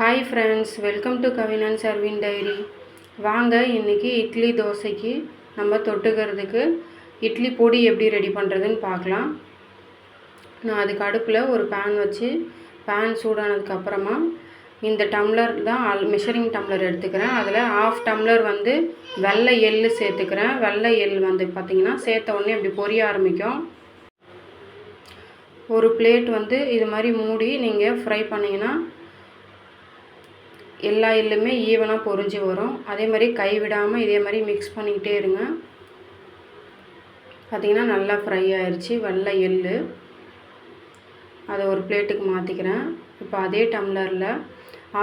Hi friends welcome to Kavinan Sarvin diary வாங்க இன்றைக்கி இட்லி தோசைக்கு நம்ம தொட்டுக்கிறதுக்கு இட்லி பொடி எப்படி ரெடி பண்ணுறதுன்னு பார்க்கலாம். நான் அதுக்கு அடுப்பில் ஒரு பேன் வச்சு பேன் சூடானதுக்கப்புறமா இந்த டம்ளர் தான் அல் மெஷரிங் டம்ளர் எடுத்துக்கிறேன். அதில் ஆஃப் டம்ளர் வந்து வெள்ளை எள்ளு சேர்த்துக்கிறேன். வெள்ளை எள் வந்து பார்த்திங்கன்னா சேர்த்த உடனே இப்படி பொரிய ஆரம்பிக்கும். ஒரு பிளேட் வந்து இது மாதிரி மூடி நீங்கள் ஃப்ரை பண்ணிங்கன்னா எல்லா எள்ளுமே ஈவனாக பொறிஞ்சு வரும். அதே மாதிரி கை விடாமல் இதே மாதிரி மிக்ஸ் பண்ணிக்கிட்டே இருங்க. பார்த்திங்கன்னா நல்லா ஃப்ரை ஆயிடுச்சு வெள்ளை எள் அதை ஒரு பிளேட்டுக்கு மாற்றிக்கிறேன் இப்போ அதே டம்ளரில்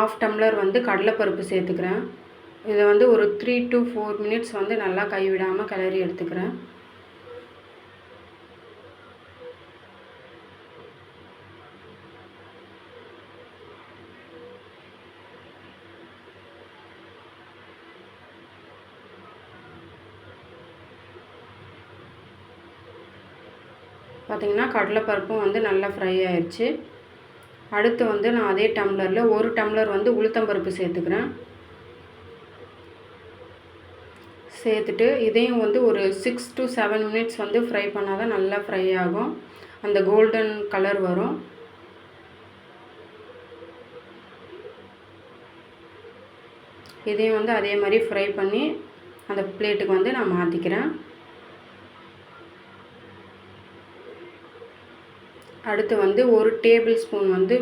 ஆஃப் டம்ளர் வந்து கடலைப்பருப்பு சேர்த்துக்கிறேன். இதை வந்து ஒரு த்ரீ டு ஃபோர் மினிட்ஸ் வந்து நல்லா கைவிடாமல் கிளறி எடுத்துக்கிறேன். பார்த்திங்கன்னா கடலைப்பருப்பும் வந்து நல்லா ஃப்ரை ஆயிடுச்சு அடுத்து வந்து நான் அதே டம்ளரில் ஒரு டம்ளர் வந்து உளுத்தம்பருப்பு சேர்த்துக்கிறேன். சேர்த்துட்டு இதையும் வந்து ஒரு சிக்ஸ் டு செவன் மினிட்ஸ் வந்து ஃப்ரை பண்ணால் தான் நல்லா ஃப்ரை ஆகும். அந்த கோல்டன் கலர் வரும். இதையும் வந்து அதே மாதிரி ஃப்ரை பண்ணி அந்த பிளேட்டுக்கு வந்து நான் மாற்றிக்கிறேன் அடுத்து வந்து ஒரு டேபிள் ஸ்பூன் வந்து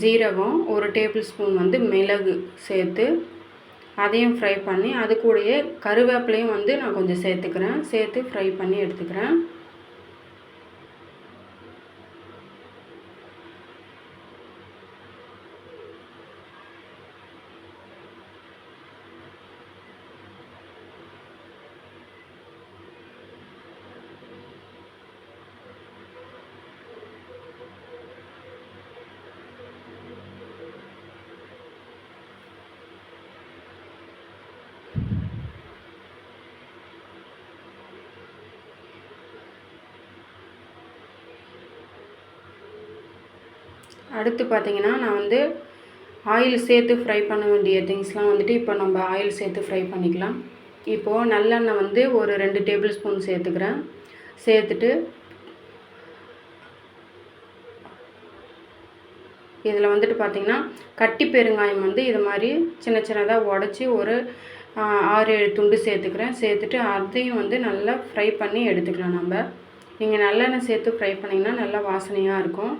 ஜீரகம் ஒரு டேபிள் ஸ்பூன் வந்து மிளகு சேர்த்து அதையும் ஃப்ரை பண்ணி அது கூடயே கருவேப்பிலையும் வந்து நான் கொஞ்சம் சேர்த்துக்கிறேன். சேர்த்து ஃப்ரை பண்ணி எடுத்துக்கிறேன். அடுத்து பார்த்திங்கன்னா நான் வந்து ஆயில் சேர்த்து ஃப்ரை பண்ண வேண்டிய திங்ஸ்லாம் வந்துட்டு இப்போ நம்ம ஆயில் சேர்த்து ஃப்ரை பண்ணிக்கலாம். இப்போது நல்லெண்ணெய் வந்து ஒரு ரெண்டு டேபிள் ஸ்பூன் சேர்த்துக்கிறேன். சேர்த்துட்டு இதில் வந்துட்டு பார்த்திங்கன்னா கட்டி பெருங்காயம் வந்து இது மாதிரி சின்ன சின்னதாக உடச்சி ஒரு ஆறு ஏழு துண்டு சேர்த்துக்கிறேன். சேர்த்துட்டு அதையும் வந்து நல்லா ஃப்ரை பண்ணி எடுத்துக்கலாம் நம்ம. நீங்கள் நல்லெண்ணெய் சேர்த்து ஃப்ரை பண்ணிங்கன்னா நல்லா வாசனையாக இருக்கும்.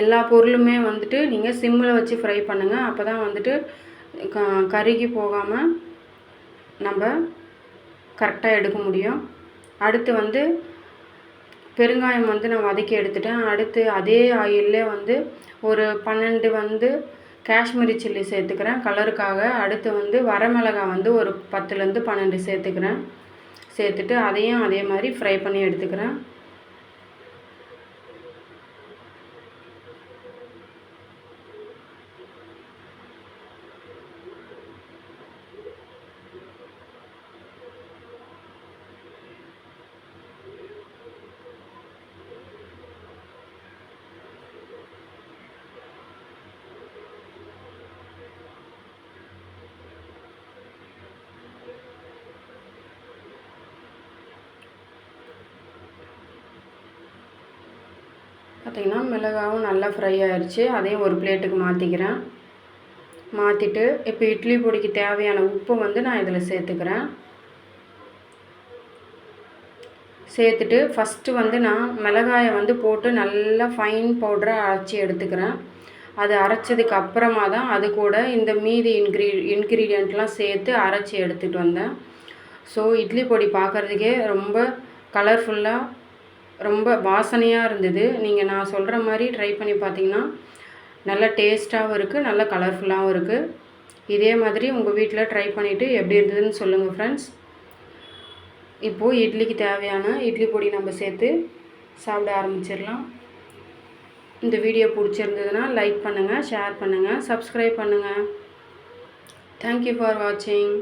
எல்லா பொருளுமே வந்துட்டு நீங்கள் சிம்மில் வச்சு ஃப்ரை பண்ணுங்கள் அப்போ தான் வந்துட்டு க கருகி போகாமல் நம்ம கரெக்டாக எடுக்க முடியும். அடுத்து வந்து பெருங்காயம் வந்து நான் வதக்கி எடுத்துட்டேன். அடுத்து அதே ஆயிலே வந்து ஒரு பன்னெண்டு வந்து காஷ்மீரி சில்லி சேர்த்துக்கிறேன். கலருக்காக அடுத்து வந்து வரமிளகாய் வந்து ஒரு பத்துலேருந்து பன்னெண்டு சேர்த்துக்கிறேன். சேர்த்துட்டு அதையும் அதே மாதிரி ஃப்ரை பண்ணி எடுத்துக்கிறேன். பார்த்திங்கன்னா மிளகாவும் நல்லா ஃப்ரை ஆயிடுச்சு அதையும் ஒரு பிளேட்டுக்கு மாற்றிக்கிறேன் மாற்றிட்டு இப்போ இட்லி பொடிக்கு தேவையான உப்பு வந்து நான் இதில் சேர்த்துக்கிறேன். சேர்த்துட்டு ஃபஸ்ட்டு வந்து நான் மிளகாயை வந்து போட்டு நல்லா ஃபைன் பவுடராக அரைச்சி எடுத்துக்கிறேன். அது அரைச்சதுக்கு அப்புறமா தான் அது கூட இந்த மீதி இன்க்ரீ இன்க்ரீடியண்ட்லாம் சேர்த்து அரைச்சி எடுத்துகிட்டு வந்தேன். ஸோ இட்லி பொடி பார்க்குறதுக்கே ரொம்ப கலர்ஃபுல்லாக ரொம்ப வாசனையாக இருந்தது. நீங்கள் நான் சொல்கிற மாதிரி ட்ரை பண்ணி பார்த்தீங்கன்னா நல்ல டேஸ்ட்டாகவும் இருக்குது நல்ல கலர்ஃபுல்லாகவும் இருக்குது இதே மாதிரி உங்கள் வீட்டில் ட்ரை பண்ணிவிட்டு எப்படி இருந்ததுன்னு சொல்லுங்கள் ஃப்ரெண்ட்ஸ் இப்போது இட்லிக்கு தேவையான இட்லி பொடி நம்ம சேர்த்து சாப்பிட ஆரம்பிச்சிடலாம். இந்த வீடியோ பிடிச்சிருந்ததுன்னா லைக் பண்ணுங்கள் ஷேர் பண்ணுங்கள் சப்ஸ்கிரைப் பண்ணுங்கள் தேங்க்யூ ஃபார் வாட்சிங்